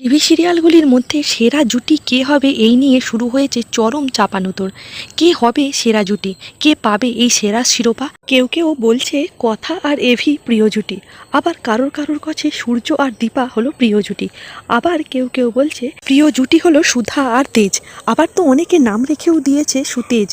TV সিরিয়ালগুলির মধ্যে সেরা জুটি কে হবে এই নিয়ে শুরু হয়েছে চরম চাপানুতোর কে হবে সেরা জুটি? কে পাবে এই সেরা শিরোপা? কেউ কেউ বলছে কথা আর এভি প্রিয় জুটি। আবার কারোর কারোর কাছে সূর্য আর দীপা হলো প্রিয় জুটি। আবার কেউ কেউ বলছে প্রিয় জুটি হলো সুধা আর তেজ। আবার তো অনেকে নাম রেখেও দিয়েছে সুতেজ।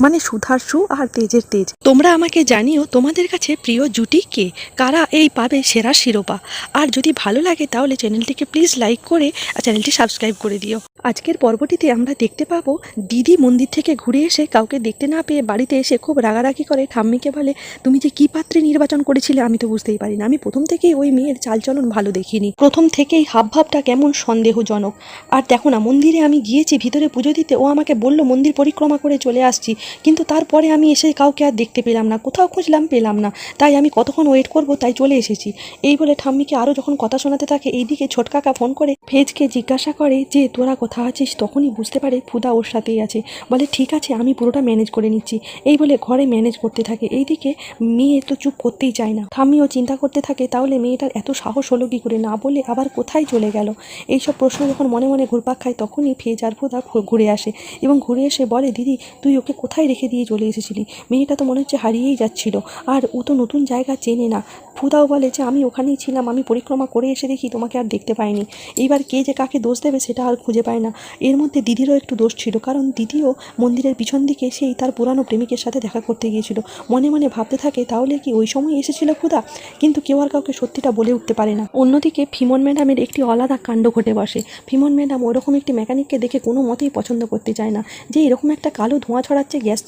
মানে সুধার সু আর তেজের তেজ। তোমরা আমাকে জানিও তোমাদের কাছে প্রিয় জুটি কে? কারা এই পাবে সেরা শিরোপা? আর যদি ভালো লাগে তাহলে চ্যানেলটিকে প্লিজ লাইক করে আর চ্যানেলটি সাবস্ক্রাইব করে দিও। আজকের পর্বটিতে আমরা দেখতে পাবো দিদি মন্দির থেকে ঘুরে এসে কাউকে দেখতে না পেয়ে বাড়িতে এসে খুব রাগারাগি করে ঠাম্মিকে বলে, তুমি যে কি পাত্রে নির্বাচন করেছিলে আমি তো বুঝতেই পারি না আমি প্রথম থেকেই ওই মেয়ের চালচলন ভালো দেখিনি। প্রথম থেকেই হাবভাবটা কেমন সন্দেহজনক। আর দেখো না, মন্দিরে আমি গিয়েছি, ভিতরে পুজো দিতে। ও আমাকে বলল, মন্দির পরিক্রমা করে চলে আসছি। কিন্তু তারপরে আমি এসে কাউকে আর দেখতে পেলাম না, কোথাও খুঁজলাম পেলাম না। তাই আমি কতক্ষণ ওয়েট করব তাই চলে এসেছি। এই বলে ঠাম্মিকে আরও যখন কথা শোনাতে থাকে, এইদিকে ছোট কাকা ফোন করে ফেজকে জিজ্ঞাসা করে যে, তোরা কোথা আছিস? তখনই বুঝতে পারে ফুদা ওর সাথেই আছে। বলে, ঠিক আছে, আমি পুরোটা ম্যানেজ করে নিচ্ছি। এই বলে ঘরে ম্যানেজ করতে থাকে। এইদিকে মেয়ে তো চুপ করতেই চায় না। ঠাম্মিও চিন্তা করতে থাকে, তাহলে মেয়েটার এত সাহস হলো কি করে? না বলে আবার কোথায় চলে গেল? এইসব প্রশ্ন যখন মনে মনে ঘুরপাক খায়, তখনই ফেজ আর ফুদা ঘুরে আসে এবং ঘুরে এসে বলে, দিদি, তুই ওকে কোথায় রেখে দিয়ে চলে এসেছিলি? মেয়েটা তো মনে হচ্ছে হারিয়েই যাচ্ছিল। আর ও তো নতুন জায়গা চেনে না। ফুদাও বলে যে আমি ওখানেই ছিলাম, আমি পরিক্রমা করে এসে দেখি তোমাকে আর দেখতে পাইনি। এইবার কে যে কাকে দোষ দেবে সেটা আর খুঁজে পায় না। এর মধ্যে দিদিরও একটু দোষ ছিল, কারণ দিদিও মন্দিরের পিছন দিকে সেই তার পুরানো প্রেমিকের সাথে দেখা করতে গিয়েছিল। মনে মনে ভাবতে থাকে, তাহলে কি ওই সময় এসেছিল ক্ষুদা কিন্তু কেউ আর কাউকে সত্যিটা বলে উঠতে পারে না। অন্যদিকে ফিমন ম্যাডামের একটি আলাদা কাণ্ড ঘটে বসে। ফিমন ম্যাডাম ওরকম একটি মেকানিককে দেখে কোনো মতেই পছন্দ করতে চায় না, যে এরকম একটা কালো ধোঁয়া ছড়াচ্ছে গ্যাস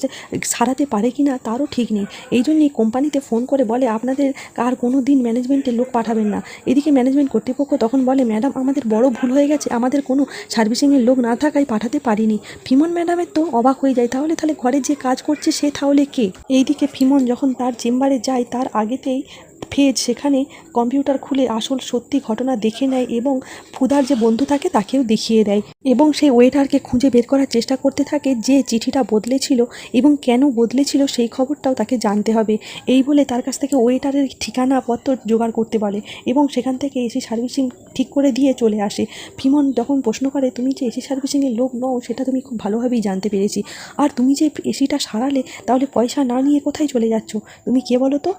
সারাতে পারে কি না তারও ঠিক নেই। এই জন্যই কোম্পানিতে ফোন করে বলে, আপনাদের আর কোনো দিন ম্যানেজমেন্টের লোক পাঠাবেন না। এদিকে ম্যানেজমেন্ট কর্তৃপক্ষ তখন বলে ম্যাডাম আমাদের বড় ভুল হয়ে গেছে। আমাদের কোনো সার্ভিসিংয়ের লোক না থাকায় পাঠাতে পারিনি। ফিমন ম্যাডামের তো অবাক হয়ে যায়। তাহলে তাহলে ঘরে যে কাজ করছে সে তাহলে কে? এইদিকে ফিমন যখন তার চেম্বারে যায়, তার আগেতেই ফেজ সেখানে কম্পিউটার খুলে আসল সত্যি ঘটনা দেখে নেয় এবং ফুদার যে বন্ধু থাকে তাকেও দেখিয়ে দেয় এবং সেই ওয়েটারকে খুঁজে বের করার চেষ্টা করতে থাকে যে চিঠিটা বদলেছিল এবং কেন বদলেছিল সেই খবরটাও তাকে জানতে হবে। এই বলে তার কাছ থেকে ওয়েটারের ঠিকানা পত্র জোগাড় করতে বলে এবং সেখান থেকে এসি সার্ভিসিং ঠিক করে দিয়ে চলে আসে। ফিমন যখন প্রশ্ন করে, তুমি যে এসি সার্ভিসিংয়ের লোক নও, সেটা তুমি খুব ভালোভাবেই জানতে পেরেছি। আর তুমি যে এসিটা সারালে, তাহলে পয়সা না নিয়ে কোথায় চলে যাচ্ছ? তুমি কে বলো তো?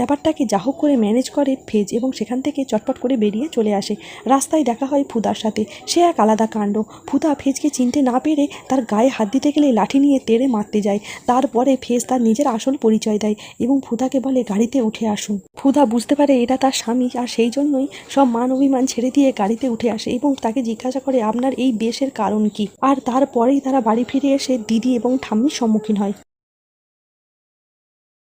ব্যাপারটাকে যা হোক করে ম্যানেজ করে ফেজ এবং সেখান থেকে চটপট করে বেরিয়ে চলে আসে। রাস্তায় দেখা হয় ফুদার সাথে। সে এক আলাদা কাণ্ড। ফুদা ফেজকে চিনতে না পেরে তার গায়ে হাত দিতে গেলে লাঠি নিয়ে তেড়ে মারতে যায়। তারপরে ফেজ তার নিজের আসল পরিচয় দেয় এবং ফুদাকে বলে, গাড়িতে উঠে আসুন। ফুদা বুঝতে পারে এটা তার স্বামী আর সেই জন্যই সব মান অভিমান ছেড়ে দিয়ে গাড়িতে উঠে আসে এবং তাকে জিজ্ঞাসা করে, আপনার এই বেশের কারণ কি? আর তারপরেই তারা বাড়ি ফিরে এসে দিদি এবং ঠাম্মির সম্মুখীন হয়।